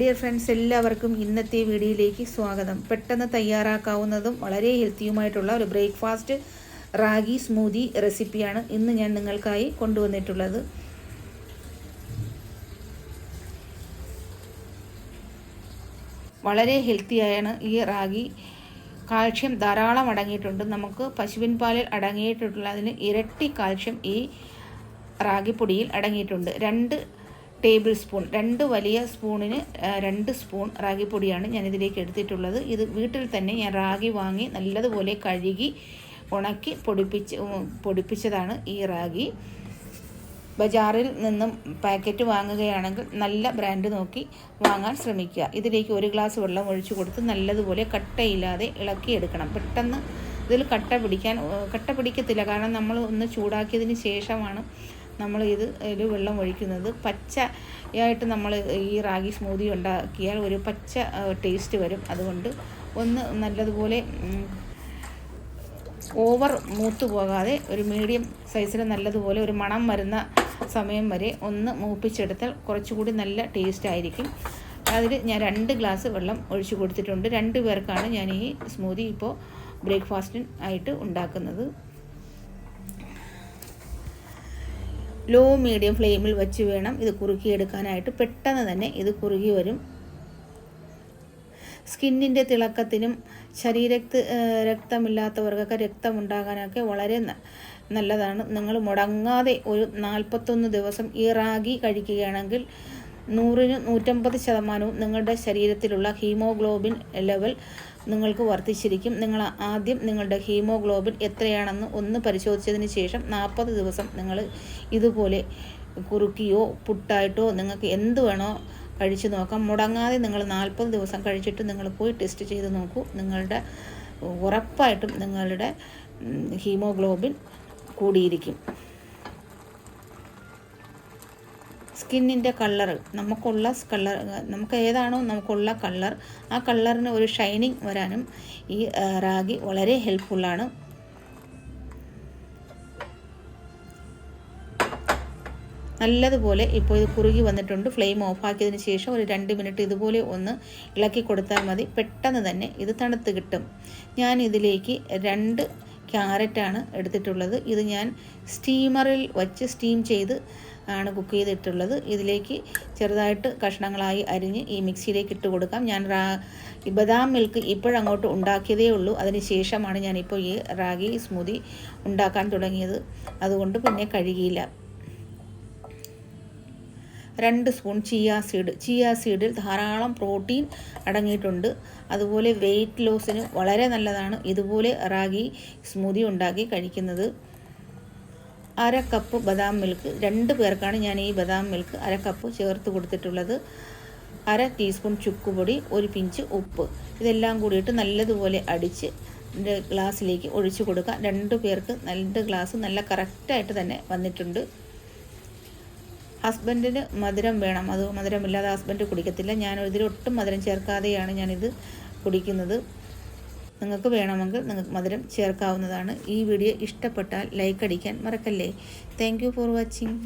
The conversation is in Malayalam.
ഡിയർ ഫ്രണ്ട്സ് എല്ലാവർക്കും ഇന്നത്തെ വീഡിയോയിലേക്ക് സ്വാഗതം. പെട്ടെന്ന് തയ്യാറാക്കാവുന്നതും വളരെ ഹെൽത്തിയുമായിട്ടുള്ള ഒരു ബ്രേക്ക്ഫാസ്റ്റ് റാഗി സ്മൂതി റെസിപ്പിയാണ് ഇന്ന് ഞാൻ നിങ്ങൾക്കായി കൊണ്ടുവന്നിട്ടുള്ളത്. വളരെ ഹെൽത്തിയാണ് ഈ റാഗി. കാൽഷ്യം ധാരാളം അടങ്ങിയിട്ടുണ്ട്. നമുക്ക് പശുവിൻ പാലിൽ അടങ്ങിയിട്ടുള്ളതിന് ഇരട്ടി കാൽഷ്യം ഈ റാഗിപ്പൊടിയിൽ അടങ്ങിയിട്ടുണ്ട്. രണ്ട് ടേബിൾ സ്പൂൺ. രണ്ട് വലിയ സ്പൂണിന് രണ്ട് സ്പൂൺ റാഗിപ്പൊടിയാണ് ഞാൻ ഇതിലേക്ക് എടുത്തിട്ടുള്ളത്. ഇത് വീട്ടിൽ തന്നെ ഞാൻ റാഗി വാങ്ങി നല്ലതുപോലെ കഴുകി ഉണക്കി പൊടിപ്പിച്ച് പൊടിപ്പിച്ചതാണ് ഈ റാഗി. ബജാറിൽ നിന്നും പാക്കറ്റ് വാങ്ങുകയാണെങ്കിൽ നല്ല ബ്രാൻഡ് നോക്കി വാങ്ങാൻ ശ്രമിക്കുക. ഇതിലേക്ക് ഒരു ഗ്ലാസ് വെള്ളം ഒഴിച്ചു കൊടുത്ത് നല്ലതുപോലെ കട്ടയില്ലാതെ ഇളക്കിയെടുക്കണം. പെട്ടെന്ന് ഇതിൽ കട്ട പിടിക്കാൻ കട്ട പിടിക്കത്തില്ല. കാരണം നമ്മൾ ഒന്ന് ചൂടാക്കിയതിന് ശേഷമാണ് നമ്മൾ ഇത് ഒരു വെള്ളം ഒഴിക്കുന്നത് പച്ചയായിട്ട് നമ്മൾ ഈ റാഗി സ്മൂതി ഉണ്ടാക്കിയാൽ ഒരു പച്ച ടേസ്റ്റ് വരും. അതുകൊണ്ട് ഒന്ന് നല്ലതുപോലെ ഓവർ മൂത്ത് പോകാതെ ഒരു മീഡിയം സൈസിൽ നല്ലതുപോലെ ഒരു മണം വരുന്ന സമയം വരെ ഒന്ന് മൂപ്പിച്ചെടുത്താൽ കുറച്ചുകൂടി നല്ല ടേസ്റ്റ് ആയിരിക്കും. അതിൽ ഞാൻ രണ്ട് ഗ്ലാസ് വെള്ളം ഒഴിച്ചു കൊടുത്തിട്ടുണ്ട്. രണ്ട് പേർക്കാണ് ഞാൻ ഈ സ്മൂതി ഇപ്പോൾ ബ്രേക്ക്ഫാസ്റ്റിന് ആയിട്ട് ഉണ്ടാക്കുന്നത്. ലോ മീഡിയം ഫ്ലെയിമിൽ വെച്ച് വേണം ഇത് കുറുക്കിയെടുക്കാനായിട്ട്. പെട്ടെന്ന് തന്നെ ഇത് കുറുകി വരും. സ്കിന്നിന്റെ തിളക്കത്തിനും ശരീരത്ത് രക്തമില്ലാത്തവർക്കൊക്കെ രക്തമുണ്ടാകാനൊക്കെ വളരെ നല്ലതാണ്. നിങ്ങൾ മുടങ്ങാതെ ഒരു നാൽപ്പത്തൊന്ന് ദിവസം ഈ റാഗി കഴിക്കുകയാണെങ്കിൽ നൂറിന് നൂറ്റമ്പത് ശതമാനവും നിങ്ങളുടെ ശരീരത്തിലുള്ള ഹീമോഗ്ലോബിൻ ലെവൽ നിങ്ങൾക്ക് വർദ്ധിച്ചിരിക്കും. നിങ്ങൾ ആദ്യം നിങ്ങളുടെ ഹീമോഗ്ലോബിൻ എത്രയാണെന്ന് ഒന്ന് പരിശോധിച്ചതിന് ശേഷം നാൽപ്പത് ദിവസം നിങ്ങൾ ഇതുപോലെ കുറുക്കിയോ പുട്ടായിട്ടോ നിങ്ങൾക്ക് എന്ത് വേണോ കഴിച്ചു നോക്കാം. മുടങ്ങാതെ നിങ്ങൾ നാൽപ്പത് ദിവസം കഴിച്ചിട്ട് നിങ്ങൾ പോയി ടെസ്റ്റ് ചെയ്ത് നോക്കൂ. നിങ്ങളുടെ ഉറപ്പായിട്ടും നിങ്ങളുടെ ഹീമോഗ്ലോബിൻ കൂടിയിരിക്കും. സ്കിന്നിന്റെ കളർ നമുക്കുള്ള കളർ നമുക്ക് ഏതാണോ നമുക്കുള്ള കളർ ആ കളറിന് ഒരു ഷൈനിങ് വരാനും ഈ റാഗി വളരെ ഹെൽപ്ഫുള്ളാണ്. നല്ലതുപോലെ ഇപ്പോൾ ഇത് കുറുകി വന്നിട്ടുണ്ട് ഫ്ലെയിം ഓഫാക്കിയതിന് ശേഷം ഒരു രണ്ട് മിനിറ്റ് ഇതുപോലെ ഒന്ന് ഇളക്കി കൊടുത്താൽ മതി പെട്ടെന്ന് തന്നെ ഇത് തണുത്ത് കിട്ടും. ഞാൻ ഇതിലേക്ക് രണ്ട് ക്യാരറ്റാണ് എടുത്തിട്ടുള്ളത് ഇത് ഞാൻ സ്റ്റീമറിൽ വച്ച് സ്റ്റീം ചെയ്ത് ആണ് കുക്ക് ചെയ്തിട്ടുള്ളത്. ഇതിലേക്ക് ചെറുതായിട്ട് കഷ്ണങ്ങളായി അരിഞ്ഞ് ഈ മിക്സിയിലേക്ക് ഇട്ട് കൊടുക്കാം. ഞാൻ റാ ബദാം മിൽക്ക് ഇപ്പോഴങ്ങോട്ട് ഉണ്ടാക്കിയതേ ഉള്ളൂ. അതിന് ശേഷമാണ് ഞാനിപ്പോൾ ഈ റാഗി സ്മൂതി ഉണ്ടാക്കാൻ തുടങ്ങിയത്. അതുകൊണ്ട് പിന്നെ കഴുകിയില്ല. രണ്ട് സ്പൂൺ ചിയ സീഡ്. ചിയ സീഡിൽ ധാരാളം പ്രോട്ടീൻ അടങ്ങിയിട്ടുണ്ട്. അതുപോലെ വെയിറ്റ് ലോസിന് വളരെ നല്ലതാണ് ഇതുപോലെ റാഗി സ്മൂതി ഉണ്ടാക്കി കഴിക്കുന്നത്. അര കപ്പ് ബദാം മിൽക്ക്. രണ്ട് പേർക്കാണ് ഞാൻ ഈ ബദാം മിൽക്ക് അര കപ്പ് ചേർത്ത് കൊടുത്തിട്ടുള്ളത്. അര ടീസ്പൂൺ ചുക്കുപൊടി ഒരു പിഞ്ച് ഉപ്പ്. ഇതെല്ലാം കൂടിയിട്ട് നല്ലതുപോലെ അടിച്ച് ഗ്ലാസ്സിലേക്ക് ഒഴിച്ചു കൊടുക്കുക. രണ്ട് പേർക്ക് രണ്ട് ഗ്ലാസ് നല്ല കറക്റ്റായിട്ട് തന്നെ വന്നിട്ടുണ്ട്. ഹസ്ബൻഡിന് മധുരം വേണം. അത് മധുരമില്ലാതെ ഹസ്ബൻഡ് കുടിക്കത്തില്ല. ഞാൻ ഇതിലൊട്ടും മധുരം ചേർക്കാതെയാണ് ഞാനിത് കുടിക്കുന്നത്. നിങ്ങൾക്ക് വേണമെങ്കിൽ നിങ്ങൾക്ക് മധുരം ചേർക്കാവുന്നതാണ്. ഈ വീഡിയോ ഇഷ്ടപ്പെട്ടാൽ ലൈക്ക് അടിക്കാൻ മറക്കല്ലേ. Thank for watching